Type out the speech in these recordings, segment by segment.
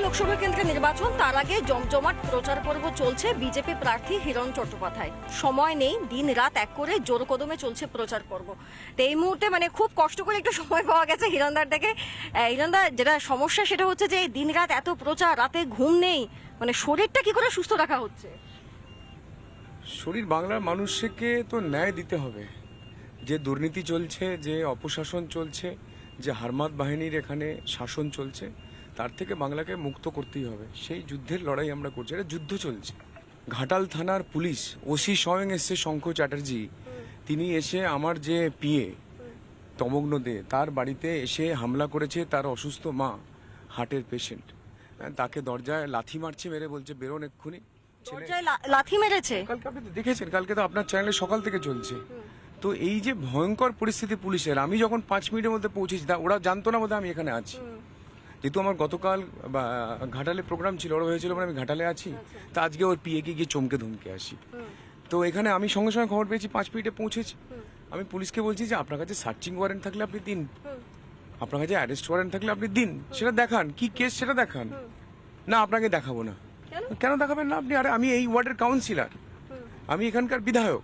লোকসভা কেন্দ্রে নির্বাচন তার আগে জমজমাট প্রচার পর্ব চলছে বিজেপি প্রার্থী হিরণ চট্টোপাধ্যায়। সময় নেই দিন রাত এক করে জোর কদমে চলছে প্রচার পর্ব। তো এই মুহূর্তে মানে খুব কষ্ট করে একটু সময় পাওয়া গেছে হিরণদার থেকে। আহ, হিরণদা যেটা সমস্যা সেটা হচ্ছে যে দিন রাত এত প্রচার রাতে ঘুম নেই মানে শরীরটা কি করে সুস্থ রাখা হচ্ছে? শরীর বাংলার মানুষকে তো ন্যায় দিতে হবে। যে দুর্নীতি চলছে যে অপশাসন চলছে যে হারমাত বাহিনীর এখানে শাসন চলছে তার থেকে বাংলাকে মুক্ত করতেই হবে। সেই যুদ্ধের লড়াই আমরা করছি। এটা যুদ্ধ চলছে। ঘাটাল থানার পুলিশ ওসি স্বয়ং এসছে শঙ্খ চ্যাটার্জি। তিনি এসে আমার যে পিএ তমগ্ন দে তার বাড়িতে এসে হামলা করেছে তার অসুস্থ মা হার্টের পেশেন্ট। তাকে দরজায় লাথি মারছে মেরে বলছে বেরোন এক্ষুনি। লাথি মেরেছে? কালকে আপনি তো দেখেছেন কালকে তো আপনার চ্যানেলে সকাল থেকে চলছে। তো এই যে ভয়ঙ্কর পরিস্থিতি পুলিশের আমি যখন পাঁচ মিনিটের মধ্যে পৌঁছেছি ওরা জানতো না বোধহয় আমি এখানে আছি। যেহেতু আমার গতকাল বা, ঘাটালে প্রোগ্রাম ছিল ওরা হয়েছিল মানে আমি ঘাটালে আছি তা আজকে ওর পিএ কে গিয়ে চমকে ধমকে আসি। তো এখানে আমি সঙ্গে সঙ্গে খবর পেয়েছি পাঁচ মিনিটে পৌঁছেছি। আমি পুলিশকে বলছি যে আপনার কাছে সার্চিং ওয়ারেন্ট থাকলে আপনি দিন। আপনার কাছে অ্যারেস্ট ওয়ারেন্ট থাকলে আপনি দিন। সেটা দেখান। কি কেস সেটা দেখান। না আপনাকে দেখাবো না? কেন? দেখাবেন না আপনি? আরে আমি এই ওয়ার্ডের কাউন্সিলর আমি এখানকার বিধায়ক।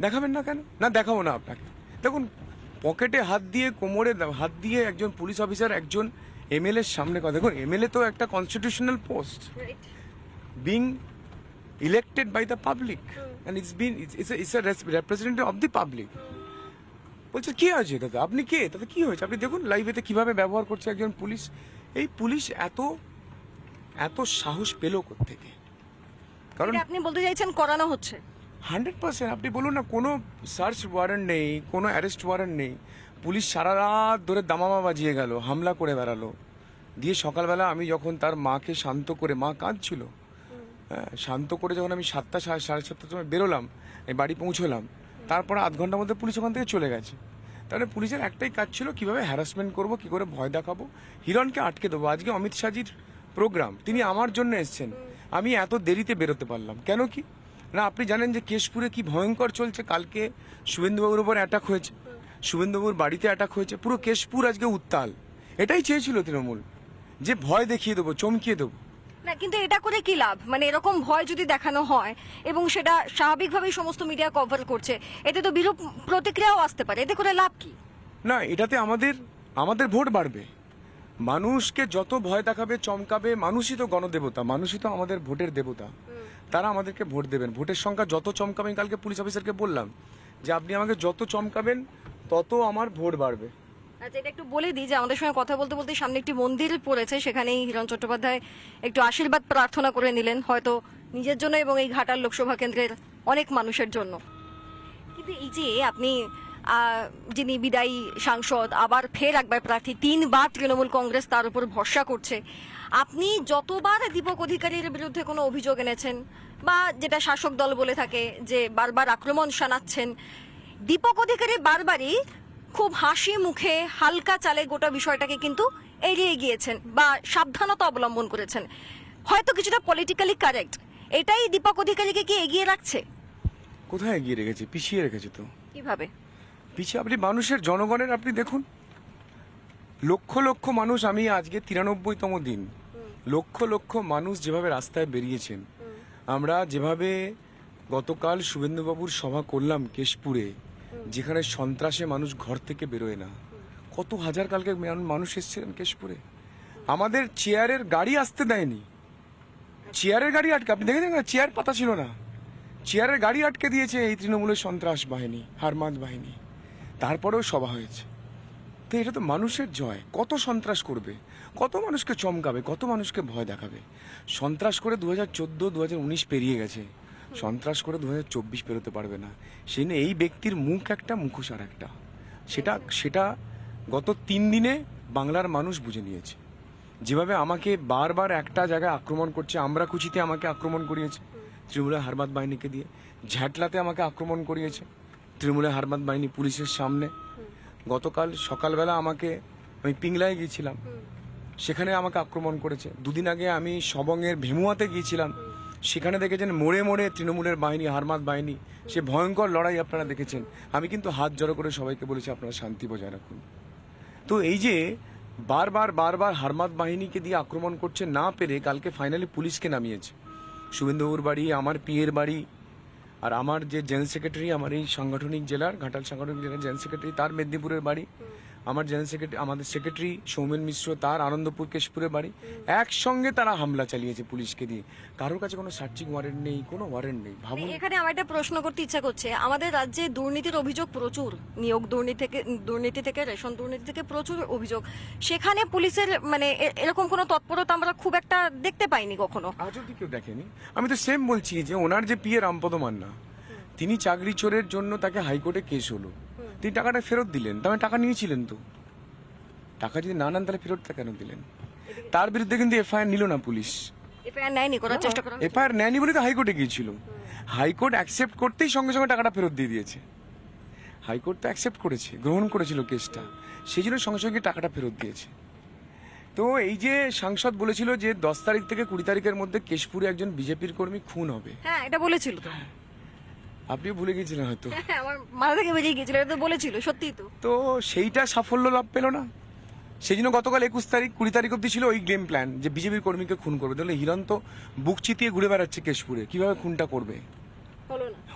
দেখাবেন না কেন? না দেখাবো না আপনাকে। দেখুন পকেটে হাত দিয়ে কোমরে হাত দিয়ে একজন পুলিশ অফিসার একজন এমএলএ এর সামনে কথা দেখুন এমএলএ তো একটা constitutional post being elected by the public and it's been it's it's a representative of the public বলছে কি আছে দাদা? আপনি কে? তাতে কি হয়েছে? আপনি দেখুন লাইভেতে কীভাবে ব্যবহার করছে একজন পুলিশ। এই পুলিশ এত এত সাহস পেল থেকে কারণ আপনি বলতে চাইছেন করানো হচ্ছে? হান্ড্রেড পার্সেন্ট আপনি বলুন না কোনো সার্চ ওয়ারেন্ট নেই কোনো অ্যারেস্ট ওয়ারেন্ট নেই। পুলিশ সারা রাত ধরে দামামা বাজিয়ে গেল হামলা করে বেড়ালো। দিয়ে সকালবেলা আমি যখন তার মাকে শান্ত করে মা কাঁদছিল হ্যাঁ, শান্ত করে যখন আমি সাতটা সাড়ে সাড়ে সাতটার সময় বেরোলাম বাড়ি পৌঁছলাম তারপরে আধ ঘণ্টার মধ্যে পুলিশ ওখান থেকে চলে গেছে। তাহলে পুলিশের একটাই কাজ ছিল কীভাবে হ্যারাসমেন্ট করব কি করে ভয় দেখাবো? হিরণকে আটকে দেবো। আজকে অমিত শাহজির প্রোগ্রাম তিনি আমার জন্য এসছেন। আমি এত দেরিতে বেরোতে পারলাম। কেন কি? না আপনি জানেন যে কেশপুরে কি ভয়ঙ্কর চলছে? কালকে শুভেন্দুবাবুর উপর অ্যাটাক হয়েছে। শুভেন্দুবাবুর বাড়িতে অ্যাটাক হয়েছে পুরো কেশপুর আজকে উত্তাল। এটাই চেয়েছিল তৃণমূল যে ভয় দেখিয়ে দেবো চমকিয়ে দেবো। না কিন্তু এটা করে কি লাভ? মানে এরকম ভয় যদি দেখানো হয় এবং সেটা স্বাভাবিকভাবেই সমস্ত মিডিয়া কভার করছে এতে তো বিরূপ প্রতিক্রিয়াও আসতে পারে এতে করে লাভ কি? না এটাতে আমাদের আমাদের ভোট বাড়বে। মানুষকে যত ভয় দেখাবে চমকাবে মানুষই তো গণদেবতা মানুষই তো আমাদের ভোটের দেবতা। তারা আমাদেরকে ভোট দেবেন। ভোটের সংখ্যা যত চমকাবেন কালকে পুলিশ অফিসারকে বললাম যে আপনি আমাকে যত চমকাবেন তত আমার ভোট বাড়বে। আচ্ছা এটা একটু বলে দিই যে আমাদের সঙ্গে কথা বলতে বলতে সামনে একটি মন্দির পড়েছে, সেখানেই হিরণ চট্টোপাধ্যায় একটু আশীর্বাদ, প্রার্থনা করে নিলেন, হয়তো নিজের জন্য এবং এই ঘাটাল লোকসভা কেন্দ্রের অনেক মানুষের জন্য। কিন্তু এই যে আপনি যিনি বিদায়ী সাংসদ, আবার ফের একবার প্রার্থী, তিনবার তৃণমূল কংগ্রেস তার উপর ভরসা করছে, আপনি যতবার দীপক অধিকারীর বিরুদ্ধে কোনো অভিযোগ এনেছেন, বা যেটা শাসক দল বলে থাকে যে বারবার আক্রমণ শানাচ্ছেন দীপক অধিকারী বারবারই খুব হাসি মুখে হালকা চালে গোটা বিষয়টাকে কিন্তু এড়িয়ে গিয়েছেন বা সাবধানতা অবলম্বন করেছেন। হয়তো কিছুটা পলিটিক্যালি কারেক্ট এটাই দীপক অধিকারীকে কি এগিয়ে রাখছে? কোথায় এগিয়ে রেখেছে? পিছিয়ে রেখেছে তো। কীভাবে? পিছিয়ে আপনি মানুষের জনগণের আপনি দেখুন। লক্ষ লক্ষ মানুষ আমি আজকে তিরানব্বইতম দিন। লক্ষ লক্ষ মানুষ যেভাবে রাস্তায় বেরিয়েছেন। আমরা যেভাবে গতকাল শুভেন্দুবাবুর সভা করলাম কেশপুরে যেখানে সন্ত্রাসে মানুষ ঘর থেকে বেরোয় না। কত হাজার কালকে মানুষ এসেছিলেন কেশপুরে। আমাদের চেয়ারের গাড়ি আসতে দেয়নি। চেয়ারের গাড়ি আটকে আপনি দেখেছেন না? চেয়ার পাতা ছিল না। চেয়ারের গাড়ি আটকে দিয়েছে এই তৃণমূলের সন্ত্রাস বাহিনী, হারমাদ বাহিনী। তারপরেও সভা হয়েছে। তো এটা তো মানুষের জয়। কত সন্ত্রাস করবে? কত মানুষকে চমকাবে? কত মানুষকে ভয় দেখাবে? সন্ত্রাস করে দু হাজার চোদ্দ দু হাজার উনিশ পেরিয়ে গেছে। সন্ত্রাস করে দু হাজার চব্বিশ পেরোতে পারবে না। সেই এই ব্যক্তির মুখ একটা, মুখোশ আর একটা। সেটা সেটা গত তিন দিনে বাংলার মানুষ বুঝে নিয়েছে। যেভাবে আমাকে বারবার একটা জায়গায় আক্রমণ করছে, আমরা কুচিতে আমাকে আক্রমণ করিয়েছে। তৃণমূলের হারবাদ বাহিনীকে দিয়ে। ঝ্যাটলাতে আমাকে আক্রমণ করিয়েছে। তৃণমূলের হারবাদ বাহিনী পুলিশের সামনে। গতকাল সকালবেলা আমাকে, আমি পিংলায় গিয়েছিলাম। সেখানে আমাকে আক্রমণ করেছে। দুদিন আগে আমি সবংয়ের ভেমুয়াতে গিয়েছিলাম। সেখানে দেখেছেন মোড়ে মোড়ে তৃণমূলের বাহিনী হারমাত বাহিনী, সে ভয়ঙ্কর লড়াই আপনারা দেখেছেন। আমি কিন্তু হাত জড়ো করে সবাইকে বলেছি, আপনারা শান্তি বজায় রাখুন। তো এই যে বারবার বারবার হারমাত বাহিনীকে দিয়ে আক্রমণ করছে না পেরে কালকে ফাইনালি পুলিশকে নামিয়েছে। শুভেন্দুবাবুর বাড়ি, আমার পিয়ের বাড়ি, আর আমার যে জেনারেল সেক্রেটারি, আমার এই সাংগঠনিক জেলার, ঘাটাল সাংগঠনিক জেলার জেনারেল সেক্রেটারি, তার মেদিনীপুরের বাড়ি। আমার জেনারেল সেক্রেটারি আমাদের সেক্রেটারি সৌমেন মিশ্র তার আনন্দপুর কেশপুরের বাড়ি একসঙ্গে তারা হামলা চালিয়েছে পুলিশকে দিয়ে। কারোর কাছে কোনো সার্চিং ওয়ারেন্ট নেই কোনো ওয়ারেন্ট নেই ভাবুন। এখানে আমার একটা প্রশ্ন করতে ইচ্ছা করছে। আমাদের রাজ্যে দুর্নীতির অভিযোগ প্রচুর নিয়োগ দুর্নীতি থেকে দুর্নীতি থেকে রেশন দুর্নীতি থেকে প্রচুর অভিযোগ। সেখানে পুলিশের মানে এরকম কোনো তৎপরতা আমরা খুব একটা দেখতে পাইনি কখনো। আজ অব্দি কেউ দেখেনি। আমি তো সেম বলছি যে ওনার যে পিয়ে রামপদ মান্না তিনি চাকরি চোরের জন্য তাকে হাইকোর্টে কেস হলো। তিনি টাকাটা ফেরত দিলেন। তবে টাকা নিয়েছিলেন তো। টাকা যদি না নেন তাহলে ফেরতটা কেন দিলেন? তার বিরুদ্ধে কিন্তু এফআইআর নিল না পুলিশ। এফআইআর নেয়নি বলে তো হাইকোর্টে গিয়েছিল। হাইকোর্ট অ্যাকসেপ্ট করতেই সঙ্গে সঙ্গে টাকাটা ফেরত দিয়ে দিয়েছে। হাইকোর্ট তো অ্যাকসেপ্ট করেছে গ্রহণ করেছিল কেসটা। সেই জন্য সঙ্গে সঙ্গে টাকাটা ফেরত দিয়েছে। তো এই যে সাংসদ বলেছিল যে দশ তারিখ থেকে কুড়ি তারিখের মধ্যে কেশপুরে একজন বিজেপির কর্মী খুন হবে। হ্যাঁ এটা বলেছিল তো। আপনিও ভুলে গিয়েছিলেন হয়তো। হ্যাঁ আমার মাথা থেকে বেরিয়ে গিয়েছিল এটা তো বলেছিল সত্যি তো। তো সেইটা সাফল্য লাভ পেল না? সেই জন্য গতকাল একুশ তারিখ কুড়ি তারিখ অব্দি ছিল ওই গেম প্ল্যান যে বিজেপির কর্মীকে খুন করবে। তাহলে হিরণ তো বুক চিতিয়ে ঘুরে বেড়াচ্ছে কেশপুরে। কীভাবে খুনটা করবে?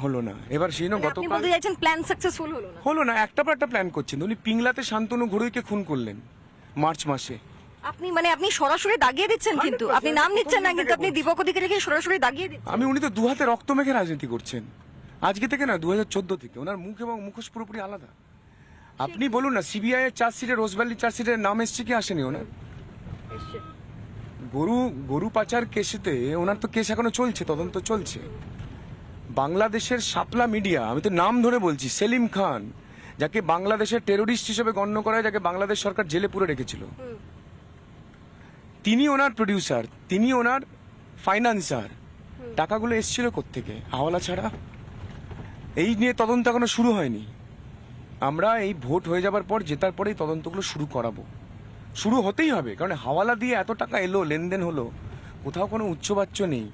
হলো না। এবার সেই জন্য মানে আপনি গতকাল বলতে চাইছেন প্ল্যান সাকসেসফুল হলো না। হলো না একটা পর একটা প্ল্যান করছেন। উনি পিংলাতে শান্তনু ঘড়ুইকে খুন করলেন মার্চ মাসে। আপনি মানে আপনি সরাসরি দাগিয়ে দিচ্ছেন কিন্তু। আপনি নাম নিচ্ছেন না কিন্তু আপনি দীপক অধিকারীকে সরাসরি দাগিয়ে দিচ্ছেন। আমি উনি তো দু হাতে রক্ত মেখে রাজনীতি করছেন। আজকে থেকে না দু হাজার চোদ্দ থেকে। ওনার মুখ এবং মুখোশ পুরোপুরি আলাদা। আপনি বলুন না সিবিআই এর চার্জশিটে রোজভ্যালি চার্জশিটের নাম এসছে কি আসেনি ওনার? গরু গরু পাচার কেসেতে ওনার তো কেস এখনও চলছে তদন্ত চলছে। বাংলাদেশের শাপলা মিডিয়া আমি তো নাম ধরে বলছি সেলিম খান যাকে বাংলাদেশের টেরোরিস্ট হিসেবে গণ্য করা হয়, যাকে বাংলাদেশ সরকার জেলে পুরে রেখেছিল। তিনি ওনার প্রডিউসার তিনি ওনার ফাইন্যান্সার টাকাগুলো এসেছিল কোত্থেকে? হাওলা ছাড়া? এই নিয়ে তদন্ত এখনও শুরু হয়নি। আমরা এই ভোট হয়ে যাবার পর জেতার পরেই তদন্তগুলো শুরু করাবো। শুরু হতেই হবে কারণ হাওয়ালা দিয়ে এত টাকা এলো লেনদেন হলো কোথাও কোনো উচ্চবাচ্য নেই।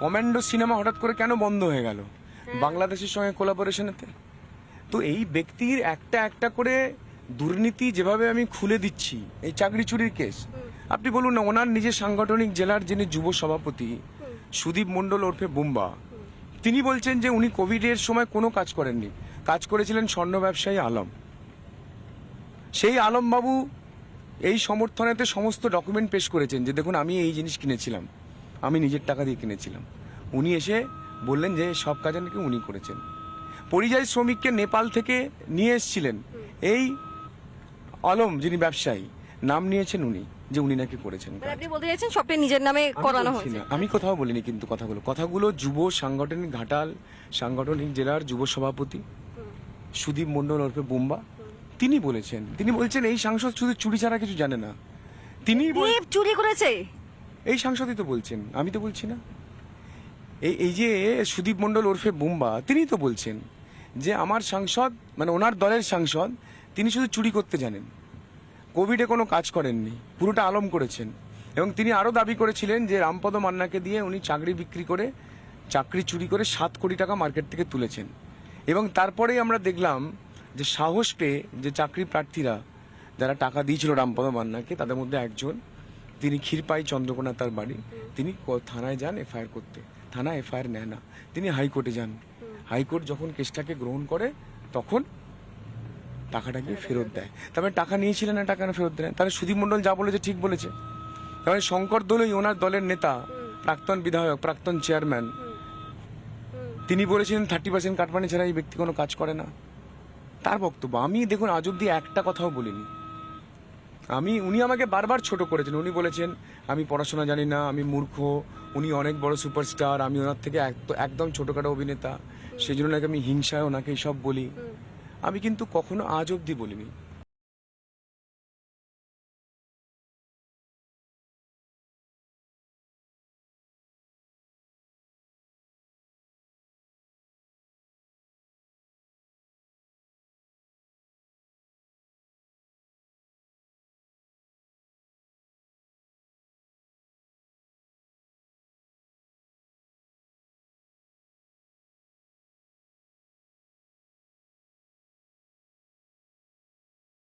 কমান্ডো সিনেমা হঠাৎ করে কেন বন্ধ হয়ে গেল? বাংলাদেশের সঙ্গে কোলাবোরেশনেতে তো এই ব্যক্তির একটা একটা করে দুর্নীতি যেভাবে আমি খুলে দিচ্ছি এই চাকরি চুরির কেস। আপনি বলুন না ওনার নিজের সাংগঠনিক জেলার যিনি যুব সভাপতি সুদীপ মণ্ডল ওরফে বুম্বা তিনি বলছেন যে উনি কোভিডের সময় কোনো কাজ করেননি। কাজ করেছিলেন স্বর্ণ ব্যবসায়ী আলম। সেই আলমবাবু এই সমর্থনেতে সমস্ত ডকুমেন্ট পেশ করেছেন যে দেখুন, আমি এই জিনিস কিনেছিলাম। আমি নিজের টাকা দিয়ে কিনেছিলাম। উনি এসে বললেন যে সব কাজ নাকি উনি করেছেন। পরিযায়ী শ্রমিককে নেপাল থেকে নিয়ে এসেছিলেন। এই আলম যিনি ব্যবসায়ী, নাম নিয়েছেন উনি। যে উনি নাকি করেছেন মানে আপনি বলতে চাইছেন সবটাই নিজের নামে আমি করানো হয়েছে। আমি কোথাও বলিনি কিন্তু কথাগুলো। কথাগুলো যুব সাংগঠনিক ঘাটাল সাংগঠনিক জেলার যুব সভাপতি সুদীপ মন্ডল ওরফে বুম্বা তিনি বলেছেন। তিনি বলছেন এই সাংসদ শুধু চুরি ছাড়া কিছু জানে না। তিনি চুরি করেছে? এই সাংসদই তো বলছেন আমি তো বলছি না। এই এই যে সুদীপ মন্ডল ওরফে বুম্বা তিনি তো বলছেন যে আমার সাংসদ মানে ওনার দলের সাংসদ তিনি শুধু চুরি করতে জানেন। কোভিডে কোনো কাজ করেননি পুরোটা আলম করেছেন। এবং তিনি আরও দাবি করেছিলেন যে রামপদ মান্নাকে দিয়ে উনি চাকরি বিক্রি করে চাকরি চুরি করে সাত কোটি টাকা মার্কেট থেকে তুলেছেন। এবং তারপরেই আমরা দেখলাম যে সাহস পেয়ে যে চাকরি প্রার্থীরা যারা টাকা দিয়েছিল রামপদ মান্নাকে তাদের মধ্যে একজন তিনি ক্ষীরপাই চন্দ্রকোনা তার বাড়ি তিনি থানায় যান এফআইআর করতে। থানা এফআইআর নেয় না। তিনি হাইকোর্টে যান। হাইকোর্ট যখন কেসটাকে গ্রহণ করে তখন টাকাটাকে ফেরত দেয়। তারপরে টাকা নিয়েছিলেন না, টাকা ফেরত দেয়। তাহলে সুদীপ মণ্ডল যা বলেছে ঠিক বলেছে। তাহলে শঙ্কর দোলই ওনার দলের নেতা, প্রাক্তন বিধায়ক, প্রাক্তন চেয়ারম্যান। তিনি বলেছিলেন থার্টি পার্সেন্ট কাটমানি ছাড়া এই ব্যক্তি কোনো কাজ করে না। তার বক্তব্য, আমি দেখুন, আজ অব্দি একটা কথাও বলিনি। আমি, উনি আমাকে বারবার ছোট করেছেন। উনি বলেছেন, আমি পড়াশোনা জানি না, আমি মূর্খ, উনি অনেক বড় সুপারস্টার, আমি ওনার থেকে এক- একদম ছোটখাটো অভিনেতা। সেই জন্য নাকি আমি হিংসায় ওনাকে সব বলি। আমি কিন্তু কখনো আজ অব্দি বলিনি।